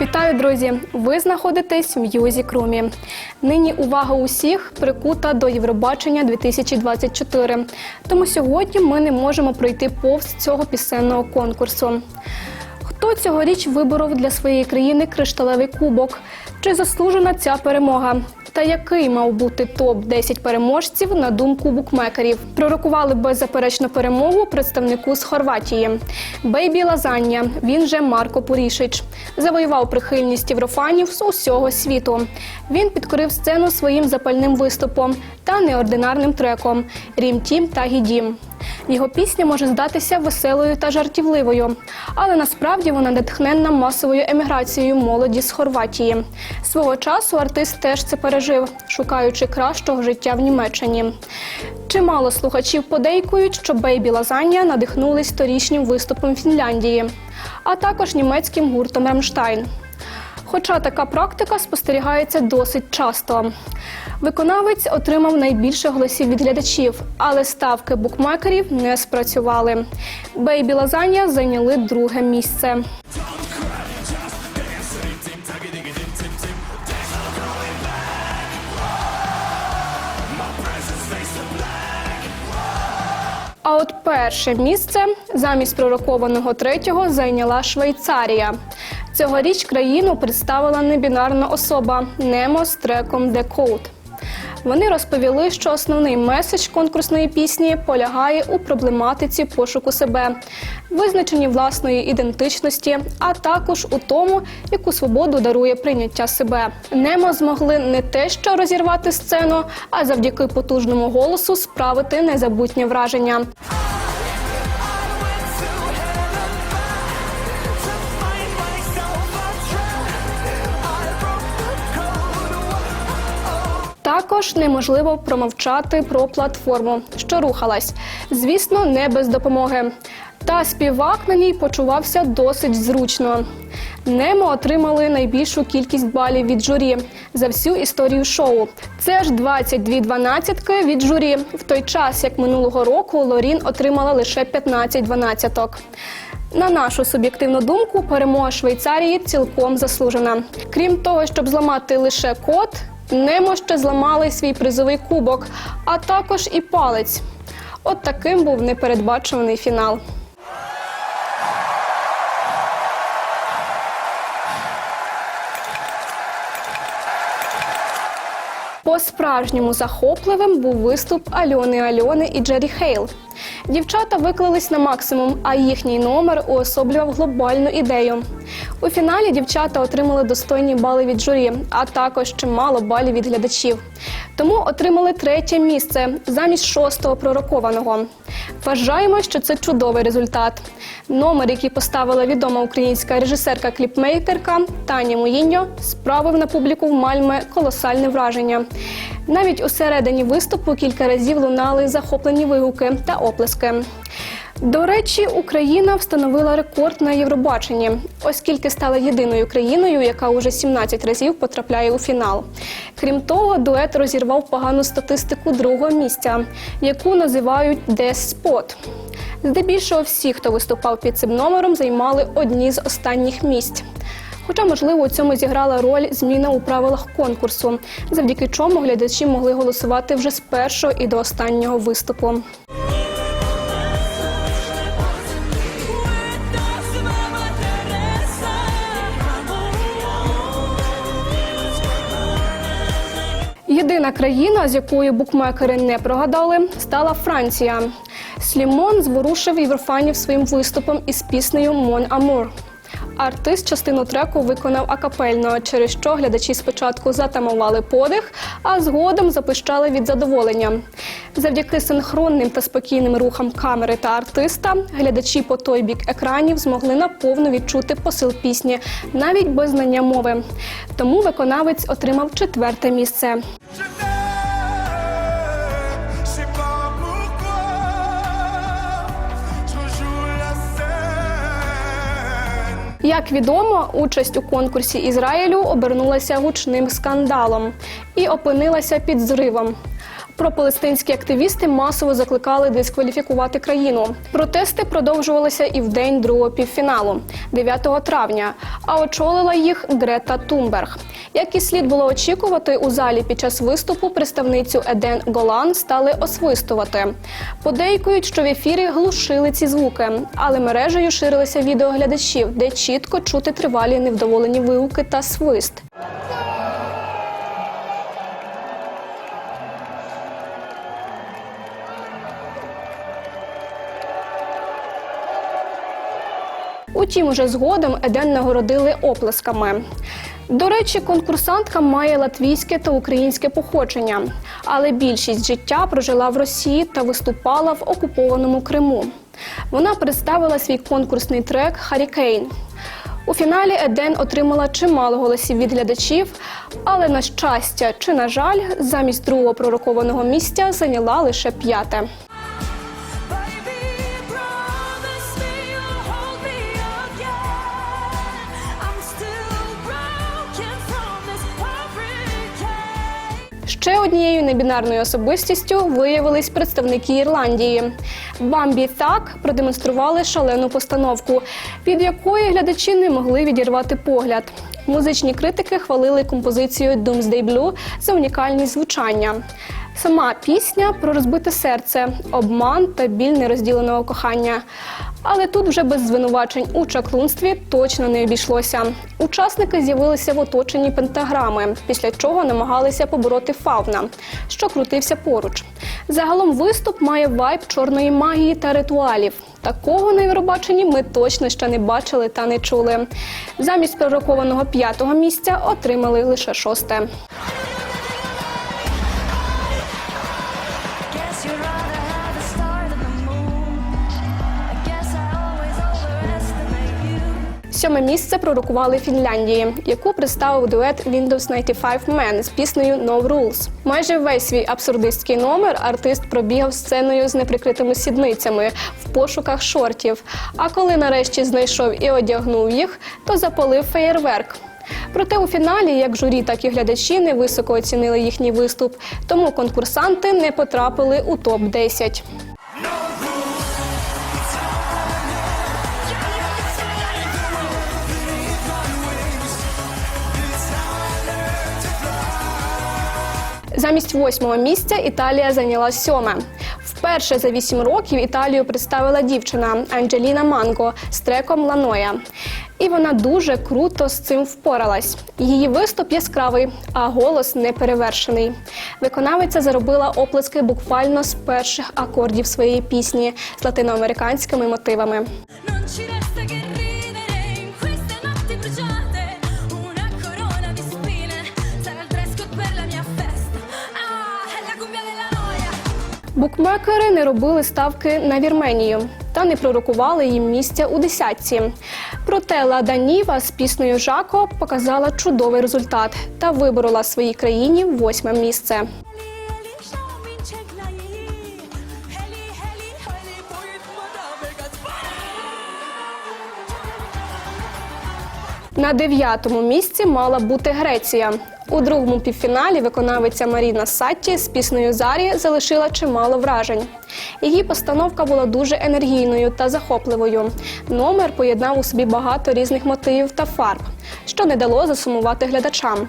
Вітаю, друзі! Ви знаходитесь в М'юзік Румі. Нині увага усіх прикута до Євробачення 2024. Тому сьогодні ми не можемо пройти повз цього пісенного конкурсу. Хто цьогоріч виборов для своєї країни кришталевий кубок? Чи заслужена ця перемога? Та який мав бути топ 10 переможців на думку букмекерів? Пророкували беззаперечну перемогу представнику з Хорватії. Бейбі Лазання, він же Марко Пурішич, завоював прихильність єврофанів з усього світу. Він підкорив сцену своїм запальним виступом та неординарним треком Рім Тім та Гідім. Його пісня може здатися веселою та жартівливою, але насправді вона натхненна масовою еміграцією молоді з Хорватії. Свого часу артист теж це пережив, шукаючи кращого життя в Німеччині. Чимало слухачів подейкують, що Бейбі Лазання надихнулись торічнім виступом Фінляндії, а також німецьким гуртом Рамштайн. Хоча така практика спостерігається досить часто. Виконавець отримав найбільше голосів від глядачів, але ставки букмекерів не спрацювали. Бейбі Лазання зайняли друге місце. А от перше місце замість пророкованого третього зайняла Швейцарія. Цьогоріч країну представила небінарна особа Немо з треком «The Code». Вони розповіли, що основний меседж конкурсної пісні полягає у проблематиці пошуку себе, визначенні власної ідентичності, а також у тому, яку свободу дарує прийняття себе. Немо змогли не те, що розірвати сцену, а завдяки потужному голосу справити незабутнє враження. Також неможливо промовчати про платформу, що рухалась. Звісно, не без допомоги. Та співак на ній почувався досить зручно. Немо отримали найбільшу кількість балів від журі за всю історію шоу. Це ж 22 дванадцятки від журі, в той час як минулого року Лорін отримала лише 15 дванадцяток. На нашу суб'єктивну думку, перемога Швейцарії цілком заслужена. Крім того, щоб зламати лише код, Немо ще зламали свій призовий кубок, а також і палець. От таким був непередбачуваний фінал. По-справжньому захопливим був виступ Альони Альони і Джері Хейл. Дівчата виклались на максимум, а їхній номер уособлював глобальну ідею. У фіналі дівчата отримали достойні бали від журі, а також чимало балів від глядачів. Тому отримали третє місце замість шостого пророкованого. Вважаємо, що це чудовий результат. Номер, який поставила відома українська режисерка-кліпмейкерка Таня Моїньо, справив на публіку в Мальме колосальне враження. Навіть у середині виступу кілька разів лунали захоплені вигуки та оплески. До речі, Україна встановила рекорд на Євробаченні, оскільки стала єдиною країною, яка уже 17 разів потрапляє у фінал. Крім того, дует розірвав погану статистику другого місця, яку називають «Дес Спот». Здебільшого всі, хто виступав під цим номером, займали одні з останніх місць. Хоча, можливо, у цьому зіграла роль зміна у правилах конкурсу, завдяки чому глядачі могли голосувати вже з першого і до останнього виступу. Єдина країна, з якою букмекери не прогадали, стала Франція. Слімон зворушив єврофанів своїм виступом із піснею Мон Амур. Артист частину треку виконав акапельно, через що глядачі спочатку затамували подих, а згодом запищали від задоволення. Завдяки синхронним та спокійним рухам камери та артиста глядачі по той бік екранів змогли наповно відчути посил пісні, навіть без знання мови. Тому виконавець отримав четверте місце. Як відомо, участь у конкурсі Ізраїлю обернулася гучним скандалом і опинилася під зривом. Пропалестинські активісти масово закликали дискваліфікувати країну. Протести продовжувалися і в день другого півфіналу, 9 травня. А очолила їх Грета Тумберг. Як і слід було очікувати, у залі під час виступу представницю Еден Голан стали освистувати. Подейкують, що в ефірі глушили ці звуки, але мережею ширилися відео глядачів, де чітко чути тривалі невдоволені вигуки та свист. Утім, уже згодом Еден нагородили оплесками. До речі, конкурсантка має латвійське та українське походження, але більшість життя прожила в Росії та виступала в окупованому Криму. Вона представила свій конкурсний трек Харікейн. У фіналі Еден отримала чимало голосів від глядачів, але на щастя чи на жаль, замість другого пророкованого місця зайняла лише п'яте. Ще однією небінарною особистістю виявились представники Ірландії. Бамбі Так продемонстрували шалену постановку, від якої глядачі не могли відірвати погляд. Музичні критики хвалили композицію Doomsday Blue за унікальність звучання. Сама пісня про розбите серце, обман та біль нерозділеного кохання. Але тут вже без звинувачень у чаклунстві точно не обійшлося. Учасники з'явилися в оточенні пентаграми, після чого намагалися побороти фавна, що крутився поруч. Загалом виступ має вайб чорної магії та ритуалів. Такого на Євробаченні ми точно ще не бачили та не чули. Замість пророкованого п'ятого місця отримали лише шосте. Сьоме місце пророкували Фінляндії, яку представив дует Windows 95 Man з піснею No Rules. Майже весь свій абсурдистський номер артист пробігав сценою з неприкритими сідницями в пошуках шортів. А коли нарешті знайшов і одягнув їх, то запалив феєрверк. Проте у фіналі як журі, так і глядачі не високо оцінили їхній виступ, тому конкурсанти не потрапили у топ 10 Замість восьмого місця Італія зайняла сьоме. Вперше за вісім років Італію представила дівчина Анджеліна Манго з треком Ланоя. І вона дуже круто з цим впоралась. Її виступ яскравий, а голос неперевершений. Виконавиця заробила оплески буквально з перших акордів своєї пісні з латиноамериканськими мотивами. Букмекери не робили ставки на Вірменію та не пророкували їм місця у десятці. Проте Лада Ніва з піснею Жако показала чудовий результат та виборола своїй країні восьме місце. На дев'ятому місці мала бути Греція. У другому півфіналі виконавиця Маріна Сатті з піснею Зарі залишила чимало вражень. Її постановка була дуже енергійною та захопливою. Номер поєднав у собі багато різних мотивів та фарб, що не дало засумувати глядачам.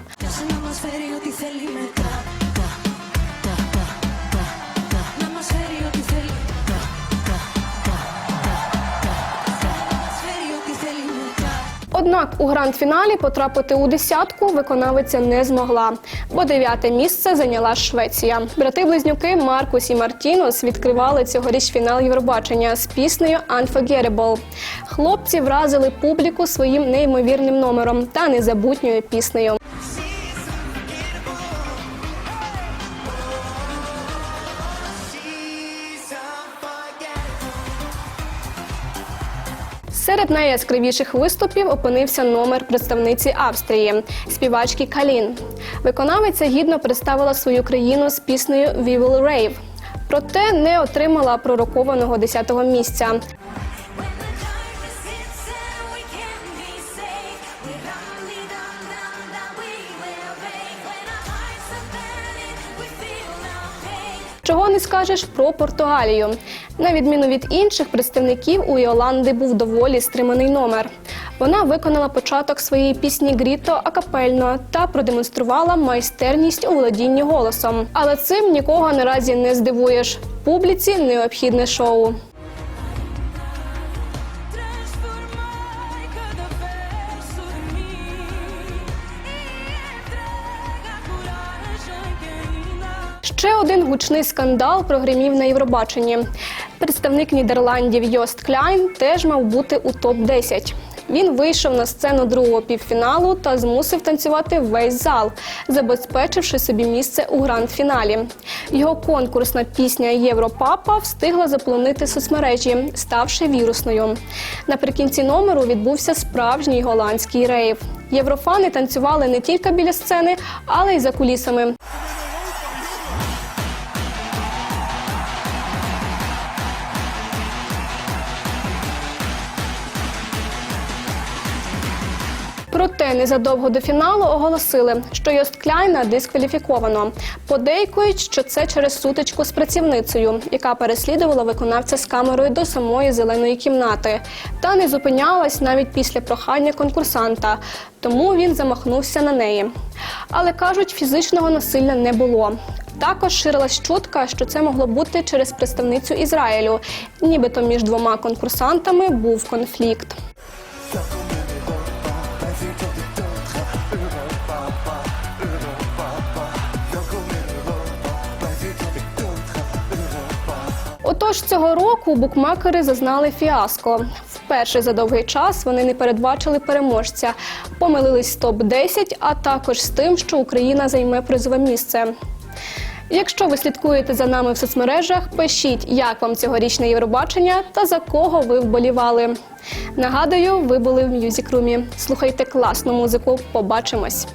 Однак у гранд-фіналі потрапити у десятку виконавиця не змогла, бо дев'яте місце зайняла Швеція. Брати-близнюки Маркус і Мартінус відкривали цьогоріч фінал Євробачення з піснею Unforgettable. Хлопці вразили публіку своїм неймовірним номером та незабутньою піснею. Серед найяскравіших виступів опинився номер представниці Австрії співачки Калін. Виконавиця гідно представила свою країну з піснею «We Will Rave». Проте не отримала пророкованого 10-го місця. Чого не скажеш про Португалію. На відміну від інших представників, у Йоланди був доволі стриманий номер. Вона виконала початок своєї пісні Гріто акапельно та продемонструвала майстерність у володінні голосом. Але цим нікого наразі не здивуєш. Публіці необхідне шоу. Ще один гучний скандал прогримів на Євробаченні. Представник Нідерландів Йост Кляйн теж мав бути у топ 10 Він вийшов на сцену другого півфіналу та змусив танцювати весь зал, забезпечивши собі місце у гранд-фіналі. Його конкурсна пісня Європапа встигла заполонити соцмережі, ставши вірусною. Наприкінці номеру відбувся справжній голландський рейв. Єврофани танцювали не тільки біля сцени, але й за кулісами. Проте незадовго до фіналу оголосили, що Йост Кляйна дискваліфіковано. Подейкують, що це через сутичку з працівницею, яка переслідувала виконавця з камерою до самої зеленої кімнати, та не зупинялась навіть після прохання конкурсанта, тому він замахнувся на неї. Але кажуть, фізичного насилля не було. Також ширилась чутка, що це могло бути через представницю Ізраїлю, нібито між двома конкурсантами був конфлікт. Отож, цього року букмекери зазнали фіаско. Вперше за довгий час вони не передбачили переможця, помилились з топ-10, а також з тим, що Україна займе призове місце. Якщо ви слідкуєте за нами в соцмережах, пишіть, як вам цьогорічне Євробачення та за кого ви вболівали. Нагадую, ви були в Мюзікрумі. Слухайте класну музику. Побачимось!